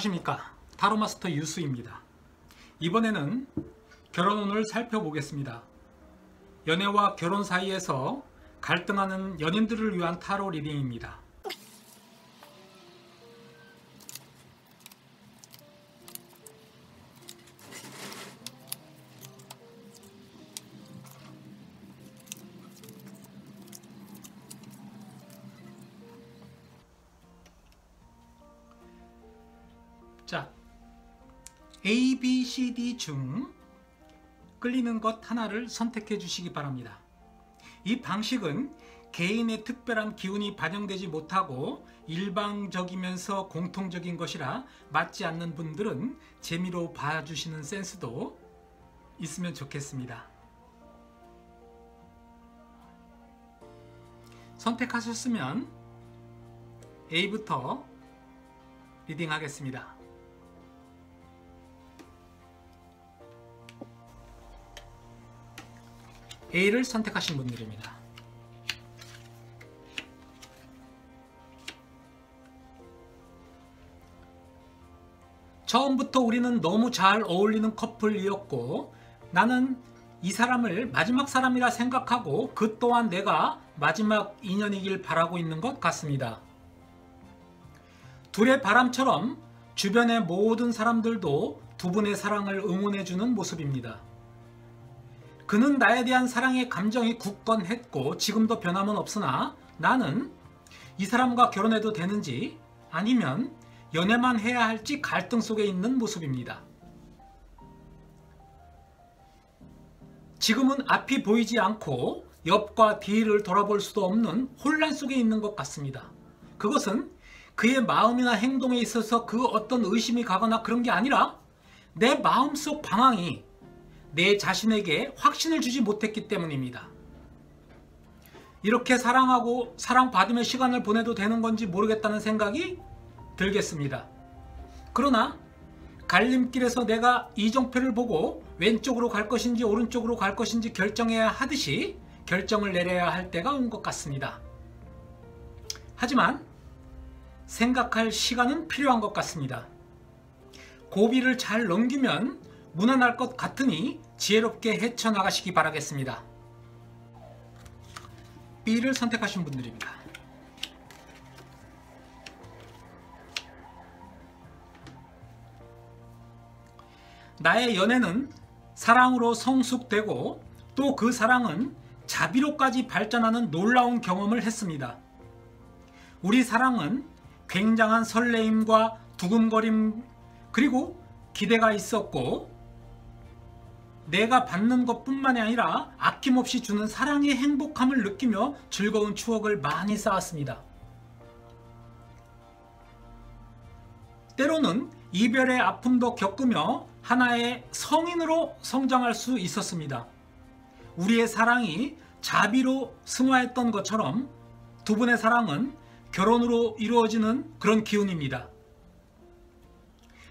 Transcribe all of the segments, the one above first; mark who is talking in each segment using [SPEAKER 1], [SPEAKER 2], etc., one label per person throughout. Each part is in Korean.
[SPEAKER 1] 안녕하십니까? 타로마스터 유수입니다. 이번에는 결혼운을 살펴보겠습니다. 연애와 결혼 사이에서 갈등하는 연인들을 위한 타로 리딩입니다 A, B, C, D 중 끌리는 것 하나를 선택해 주시기 바랍니다. 이 방식은 개인의 특별한 기운이 반영되지 못하고 일방적이면서 공통적인 것이라 맞지 않는 분들은 재미로 봐주시는 센스도 있으면 좋겠습니다. 선택하셨으면 A부터 리딩하겠습니다. A를 선택하신 분들입니다. 처음부터 우리는 너무 잘 어울리는 커플이었고 나는 이 사람을 마지막 사람이라 생각하고 그 또한 내가 마지막 인연이길 바라고 있는 것 같습니다. 둘의 바람처럼 주변의 모든 사람들도 두 분의 사랑을 응원해주는 모습입니다. 그는 나에 대한 사랑의 감정이 굳건했고 지금도 변함은 없으나 나는 이 사람과 결혼해도 되는지 아니면 연애만 해야 할지 갈등 속에 있는 모습입니다. 지금은 앞이 보이지 않고 옆과 뒤를 돌아볼 수도 없는 혼란 속에 있는 것 같습니다. 그것은 그의 마음이나 행동에 있어서 그 어떤 의심이 가거나 그런 게 아니라 내 마음속 방황이 내 자신에게 확신을 주지 못했기 때문입니다. 이렇게 사랑하고 사랑받으며 시간을 보내도 되는 건지 모르겠다는 생각이 들겠습니다. 그러나 갈림길에서 내가 이정표를 보고 왼쪽으로 갈 것인지 오른쪽으로 갈 것인지 결정해야 하듯이 결정을 내려야 할 때가 온 것 같습니다. 하지만 생각할 시간은 필요한 것 같습니다. 고비를 잘 넘기면 무난할 것 같으니 지혜롭게 헤쳐나가시기 바라겠습니다. B를 선택하신 분들입니다. 나의 연애는 사랑으로 성숙되고 또 그 사랑은 자비로까지 발전하는 놀라운 경험을 했습니다. 우리 사랑은 굉장한 설레임과 두근거림 그리고 기대가 있었고 내가 받는 것뿐만이 아니라 아낌없이 주는 사랑의 행복함을 느끼며 즐거운 추억을 많이 쌓았습니다. 때로는 이별의 아픔도 겪으며 하나의 성인으로 성장할 수 있었습니다. 우리의 사랑이 자비로 승화했던 것처럼 두 분의 사랑은 결혼으로 이루어지는 그런 기운입니다.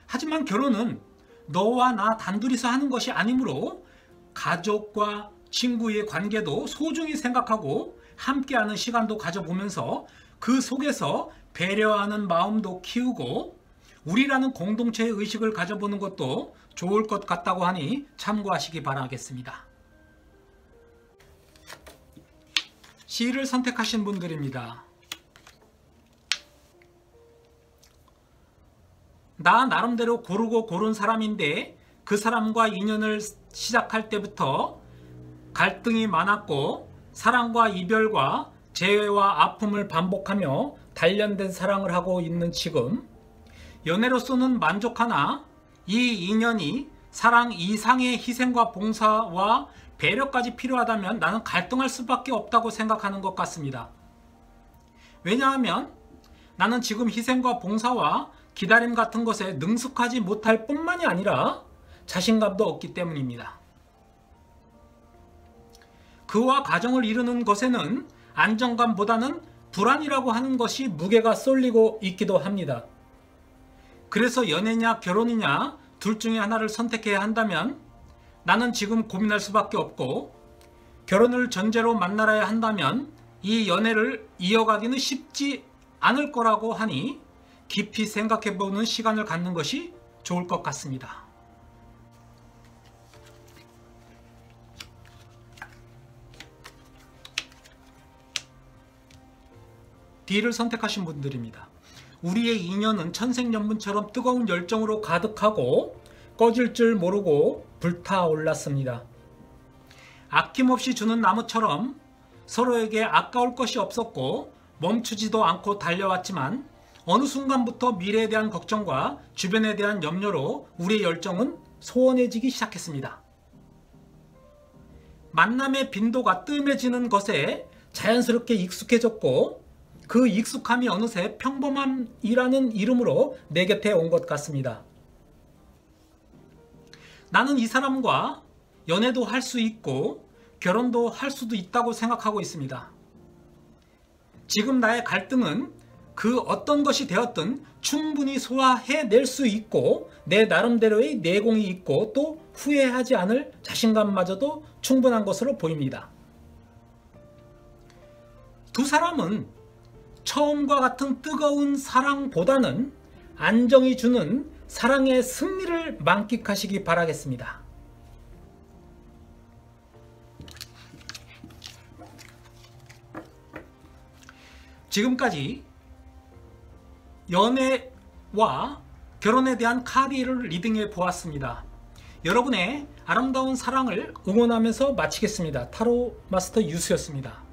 [SPEAKER 1] 하지만 결혼은 너와 나 단둘이서 하는 것이 아니므로 가족과 친구의 관계도 소중히 생각하고 함께하는 시간도 가져보면서 그 속에서 배려하는 마음도 키우고 우리라는 공동체의 의식을 가져보는 것도 좋을 것 같다고 하니 참고하시기 바라겠습니다. C를 선택하신 분들입니다. 나 나름대로 고르고 고른 사람인데 그 사람과 인연을 시작할 때부터 갈등이 많았고 사랑과 이별과 재회와 아픔을 반복하며 단련된 사랑을 하고 있는 지금 연애로서는 만족하나 이 인연이 사랑 이상의 희생과 봉사와 배려까지 필요하다면 나는 갈등할 수밖에 없다고 생각하는 것 같습니다. 왜냐하면 나는 지금 희생과 봉사와 기다림 같은 것에 능숙하지 못할 뿐만이 아니라 자신감도 없기 때문입니다. 그와 가정을 이루는 것에는 안정감보다는 불안이라고 하는 것이 무게가 쏠리고 있기도 합니다. 그래서 연애냐 결혼이냐 둘 중에 하나를 선택해야 한다면 나는 지금 고민할 수밖에 없고 결혼을 전제로 만나야 한다면 이 연애를 이어가기는 쉽지 않을 거라고 하니 깊이 생각해 보는 시간을 갖는 것이 좋을 것 같습니다. D를 선택하신 분들입니다. 우리의 인연은 천생연분처럼 뜨거운 열정으로 가득하고 꺼질 줄 모르고 불타올랐습니다. 아낌없이 주는 나무처럼 서로에게 아까울 것이 없었고 멈추지도 않고 달려왔지만 어느 순간부터 미래에 대한 걱정과 주변에 대한 염려로 우리의 열정은 소원해지기 시작했습니다. 만남의 빈도가 뜸해지는 것에 자연스럽게 익숙해졌고 그 익숙함이 어느새 평범함이라는 이름으로 내 곁에 온 것 같습니다. 나는 이 사람과 연애도 할 수 있고 결혼도 할 수도 있다고 생각하고 있습니다. 지금 나의 갈등은 그 어떤 것이 되었든 충분히 소화해낼 수 있고 내 나름대로의 내공이 있고 또 후회하지 않을 자신감마저도 충분한 것으로 보입니다. 두 사람은 처음과 같은 뜨거운 사랑보다는 안정이 주는 사랑의 승리를 만끽하시기 바라겠습니다. 지금까지 연애와 결혼에 대한 카드를 리딩해 보았습니다. 여러분의 아름다운 사랑을 응원하면서 마치겠습니다. 타로 마스터 유수였습니다.